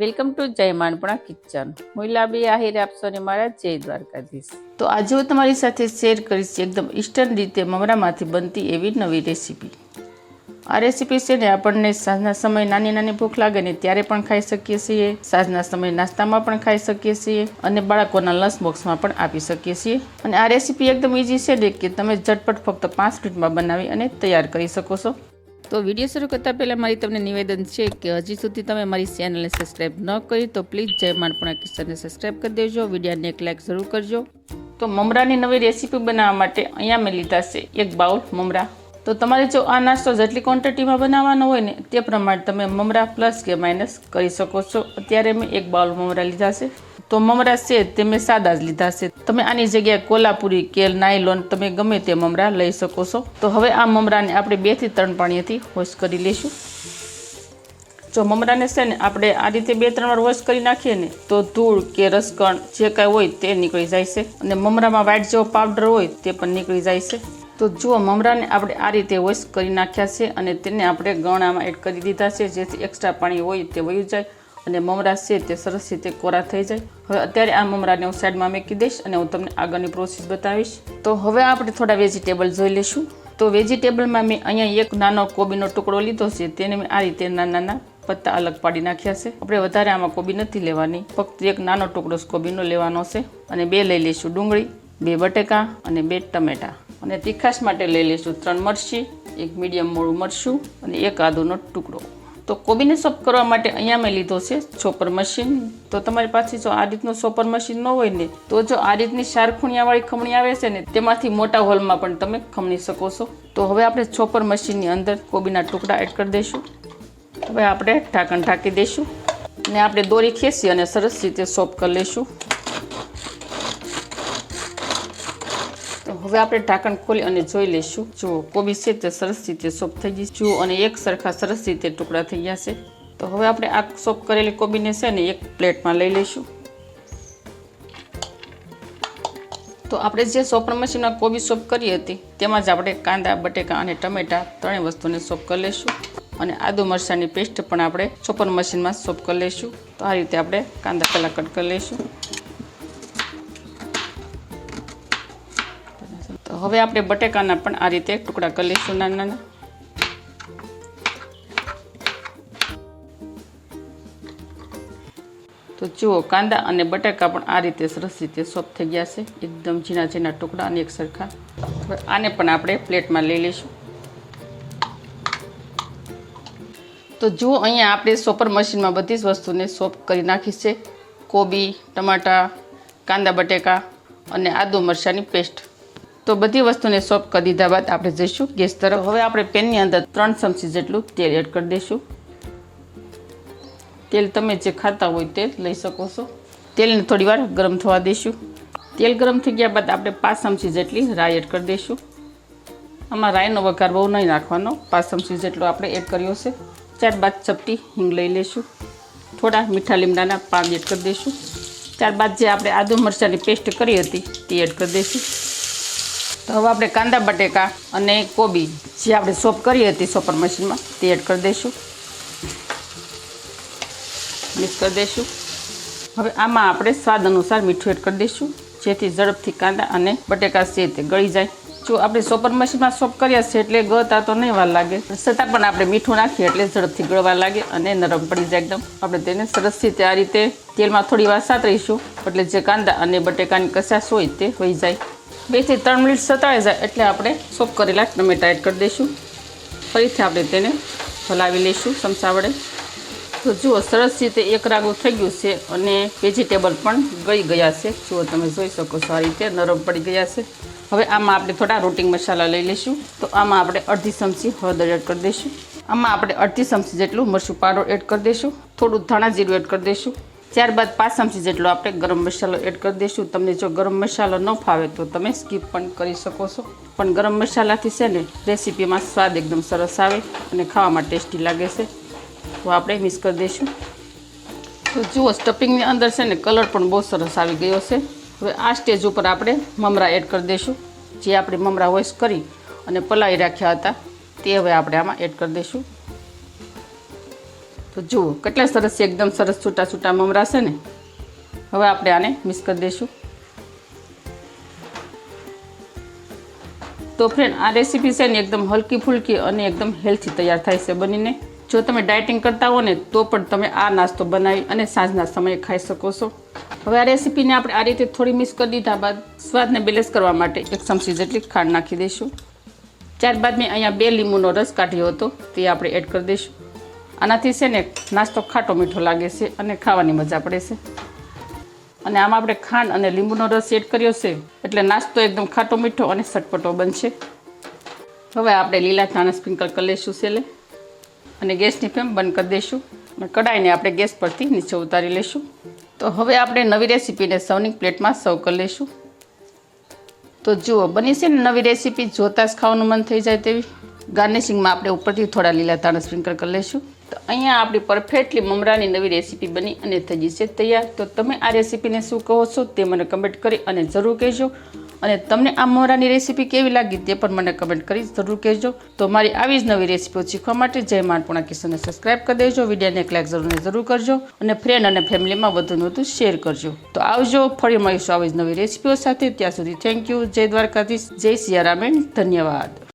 Welcome to જય માનપણા kitchen. હું લાબી આહિર આપશો ને મારા જય દ્વારકાધીશ. તો આજે હું તમારી સાથે શેર કરીશ એકદમ ઇસ્ટર્ન રીતે મમરામાંથી બનતી એવી નવી રેસીપી. આ રેસીપી છે ને આપણને સાંજના સમયે નાની નાની ભૂખ લાગે ને ત્યારે પણ ખાઈ શકીએ છીએ, સાંજના સમયે નાસ્તામાં પણ ખાઈ શકીએ છીએ અને બાળકોના લંચ બોક્સમાં પણ આપી શકીએ છીએ. અને આ રેસીપી એકદમ ઇઝી છે ને કે તમે ઝટપટ ફક્ત પાંચ મિનિટમાં બનાવી અને તૈયાર કરી શકો છો. તો વીડિયો શરૂ કરતાં પહેલાં મારી તમને નિવેદન છે કે હજી સુધી તમે મારી ચેનલને સબસ્ક્રાઈબ ન કરી તો પ્લીઝ જય માનપણા કિશનને સબસ્ક્રાઈબ કરી દેજો. વિડીયોને એક લાઇક જરૂર કરજો. તો મમરાની નવી રેસીપી બનાવવા માટે અહીંયા મેં લીધા છે એક બાઉલ મમરા. તો તમારે જો આ નાસ્તો જેટલી ક્વોન્ટિટીમાં બનાવવાનો હોય ને તે પ્રમાણે તમે મમરા પ્લસ કે માઇનસ કરી શકો છો. અત્યારે મેં એક બાઉલ મમરા લીધા છે. તો મમરા છે, તે મેં સાદા જ લીધા છે. તમે આની જગ્યાએ કોલ્હાપુરી કે નાયલોન તમે ગમે તે મમરા લઈ શકો છો. તો હવે આ મમરાને આપણે બેથી ત્રણ પાણીથી વોશ કરી લઈશું. જો મમરાને છે ને, આપણે આ રીતે બે ત્રણ વાર વોશ કરી નાખીએ ને, તો ધૂળ કે રસકણ જે કાંઈ હોય તે નીકળી જાય છે. અને મમરામાં વ્હાઈટ જેવો પાવડર હોય તે પણ નીકળી જાય છે. તો જુઓ, મમરાને આપણે આ રીતે વોશ કરી નાખ્યા છે અને તેને આપણે ગણામાં એડ કરી દીધા છે, જેથી એક્સ્ટ્રા પાણી હોય તે વયું જાય. અને મમરા છે તે સરસ રીતે કોરા થઈ જાય. હવે અત્યારે આ મમરાને હું સાઈડમાં મૂકી દઈશ અને હું તમને આગળની પ્રોસેસ બતાવીશ. તો હવે આપણે થોડા વેજીટેબલ જોઈ લઈશું. તો વેજીટેબલમાં મેં અહીંયા એક નાનો કોબીનો ટુકડો લીધો છે. તેને મેં આ રીતે નાના નાના પત્તા અલગ પાડી નાખ્યા છે. આપણે વધારે આમાં કોબી નથી લેવાની. ફક્ત એક નાનો ટુકડો કોબીનો લેવાનો છે. અને બે લઈ લઈશું ડુંગળી, બે બટેકા અને બે ટમેટા. અને તીખાશ માટે લઈ લઈશું ત્રણ મરચી, એક મીડિયમ મોળું મરચું અને એક આદુનો ટુકડો. તો કોબીને સોપ કરવા માટે અહીંયા મેં લીધો છે ચોપર મશીન. તો તમારી પાસે જો આ રીતનું ચોપર મશીન ન હોય ને, તો જો આ રીતની શારખુણિયાવાળી ખમણી આવે છે ને, તેમાંથી મોટા હોલમાં પણ તમે ખમણી શકો છો. તો હવે આપણે ચોપર મશીનની અંદર કોબીના ટુકડા એડ કરી દઈશું. હવે આપણે ઢાંકણ ઢાંકી દઈશું. ને આપણે દોરી ખેંચી અને સરસ રીતે સોપ કરી લઈશું તો હવે આપણે ઢાંકણ ખોલી અને જોઈ લઈશું. જુઓ કોબી છે તે સરસ રીતે સોપ થઈ ગઈ જુઓ અને એક સરખા સરસ રીતે ટુકડા થઈ ગયા છે. તો હવે આપણે આ સોપ કરેલી કોબીને છે ને એક પ્લેટમાં લઈ લઈશું. તો આપણે જે સોપર મશીનમાં કોબી સોપ કરી હતી, તેમાં જ આપણે કાંદા, બટેકા અને ટમેટા ત્રણેય વસ્તુને સોપ કરી લઈશું. અને આદુ મરચાંની પેસ્ટ પણ આપણે સોપર મશીનમાં સોપ કરી લઈશું. તો આ રીતે આપણે કાંદા પહેલાં કટ કરી લઈશું. હવે આપણે બટેકાના પણ આ રીતે ટુકડા કરી લઈશું નાના નાના. તો જુઓ, કાંદા અને બટાકા પણ આ રીતે સરસ રીતે સોફ્ટ થઈ ગયા છે. એકદમ ઝીણા ઝીણા ટુકડા અને એક સરખા. આને પણ આપણે પ્લેટમાં લઈ લઈશું. તો જુઓ, અહીંયા આપણે સોપર મશીનમાં બધી જ વસ્તુને સોફ કરી નાખી છે. કોબી, ટમાટા, કાંદા બટેકા અને આદુ મરચાંની પેસ્ટ. તો બધી વસ્તુને સોફ કરી દીધા બાદ આપણે જઈશું ગેસ તરફ. હવે આપણે પેનની અંદર ત્રણ ચમચી જેટલું તેલ એડ કરી દઈશું. તેલ તમે જે ખાતા હોય તે લઈ શકો છો. તેલને થોડી વાર ગરમ થવા દઈશું. તેલ ગરમ થઈ ગયા બાદ આપણે પાંચ ચમચી જેટલી રાઈ એડ કરી દઈશું. આમાં રાઈનો વઘાર બહુ નહીં નાખવાનો. પાંચ ચમચી જેટલો આપણે એડ કર્યો છે. ત્યારબાદ ચપટી હિંગ લઈ લઈશું. થોડા મીઠા લીમડાના પાન એડ કરી દઈશું. ત્યારબાદ જે આપણે આદુ મરચાંની પેસ્ટ કરી હતી તે એડ કરી દઈશું. તો હવે આપણે કાંદા બટેકા અને કોબી જે આપણે સોપ કરી હતી સોપર મશીનમાં તે એડ કરી દઈશું. મિક્સ કરી દઈશું. હવે આમાં આપણે સ્વાદ અનુસાર મીઠું એડ કરી દઈશું, જેથી ઝડપથી કાંદા અને બટેકા છે તે ગળી જાય. જો આપણે સોપર મશીનમાં સોપ કર્યા છે એટલે ગળતા તો નહીં વાર લાગે. છતાં પણ આપણે મીઠું નાખીએ એટલે ઝડપથી ગળવા લાગે અને નરમ પડી જાય એકદમ. આપણે તેને સરસ રીતે આ રીતે તેલમાં થોડી વાર સાતરીશું, એટલે જે કાંદા અને બટેકાની કસાશ હોય તે વહી જાય. બેથી ત્રણ મિનિટ સતાઈ જાય એટલે આપણે સોપ કરેલા ટમેટા એડ કરી દઈશું. ફરીથી આપણે તેને હલાવી લઈશું ચમચા વડે. તો જુઓ, સરસ રીતે એક રાગું થઈ ગયું છે અને વેજીટેબલ પણ ગળી ગયા છે. જુઓ, તમે જોઈ શકો છો આ રીતે નરમ પડી ગયા છે. હવે આમાં આપણે થોડા રોટિંગ મસાલા લઈ લઈશું. તો આમાં આપણે અડધી ચમચી હળદર એડ કરી દઈશું. આમાં આપણે અડધી ચમચી જેટલું મરચું પાવડર એડ કરી દઈશું. થોડું ધાણા જીરું એડ કરી દઈશું. ત્યારબાદ પાંચ ચમચી જેટલો આપણે ગરમ મસાલો એડ કરી દઈશું. તમને જો ગરમ મસાલો ન ફાવે તો તમે સ્કીપ પણ કરી શકો છો. પણ ગરમ મસાલાથી છે ને રેસીપીમાં સ્વાદ એકદમ સરસ આવે અને ખાવામાં ટેસ્ટી લાગે છે. તો આપણે મિક્સ કરી દઈશું. તો જુઓ સ્ટફિંગની અંદર છે ને કલર પણ બહુ સરસ આવી ગયો છે. હવે આ સ્ટેજ ઉપર આપણે મમરા એડ કરી દઈશું. જે આપણે મમરા વોશ કરી અને પલાળી રાખ્યા હતા, તે હવે આપણે આમાં એડ કરી દઈશું. તો જુઓ, કેટલા સરસ છે, એકદમ સરસ છૂટા છૂટા મમરા છે ને. હવે આપણે આને મિક્સ કરી દઈશું. તો ફ્રેન્ડ આ રેસીપી છે ને એકદમ હલકી ફુલકી અને એકદમ હેલ્થી તૈયાર થાય છે બનીને. જો તમે ડાયટિંગ કરતા હો ને, તો પણ તમે આ નાસ્તો બનાવી અને સાંજના સમયે ખાઈ શકો છો. હવે આ રેસીપીને આપણે આ રીતે થોડી મિક્સ કરી દીધા બાદ સ્વાદને બેલેન્સ કરવા માટે એક ચમચી જેટલી ખાંડ નાખી દઈશું. ત્યારબાદ મેં અહીંયા બે લીંબુનો રસ કાઢ્યો હતો, તે આપણે એડ કરી દઈશું. આનાથી છે ને નાસ્તો ખાટો મીઠો લાગે છે અને ખાવાની મજા પડે છે. અને આમાં આપણે ખાંડ અને લીંબુનો રસ એડ કર્યો છે એટલે નાસ્તો એકદમ ખાટો મીઠો અને સટપટો બનશે. હવે આપણે લીલા ધાણા સ્પ્રિંકલ કરી લઈશું સેલે અને ગેસની ફ્લેમ બંધ કરી દઈશું અને કઢાઈને આપણે ગેસ પરથી નીચે ઉતારી લઈશું. તો હવે આપણે નવી રેસીપીને સૌની પ્લેટમાં સર્વ કરી લઈશું. તો જુઓ, બની છે ને નવી રેસીપી જોતાં જ ખાવાનું મન થઈ જાય તેવી. ગાર્નિશિંગમાં આપણે ઉપરથી થોડા લીલા ધાણા સ્પ્રિંકલ કરી લઈશું. તો અહીંયા આપણી પરફેક્ટલી મમરાની નવી રેસીપી બની અને થઈ જશે તૈયાર. તો તમે આ રેસીપીને શું કહો છો તે મને કમેન્ટ કરી અને જરૂર કહેજો. અને તમને આ મમરાની રેસીપી કેવી લાગી તે પણ મને કમેન્ટ કરી જરૂર કહેજો. તો મારી આવી જ નવી રેસીપીઓ શીખવા માટે જય માનપુણા કિશનને સબસ્ક્રાઇબ કરી દેજો. વિડીયોને એક લાઈક જરૂર જરૂર કરજો. અને ફ્રેન્ડ અને ફેમિલીમાં વધુ ને વધુ શેર કરજો. તો આવજો, ફરી મળીશું આવી જ નવી રેસીપીઓ સાથે. ત્યાં સુધી થેન્ક યુ જય દ્વારકાધીશ. જય સિયારામેન ધન્યવાદ.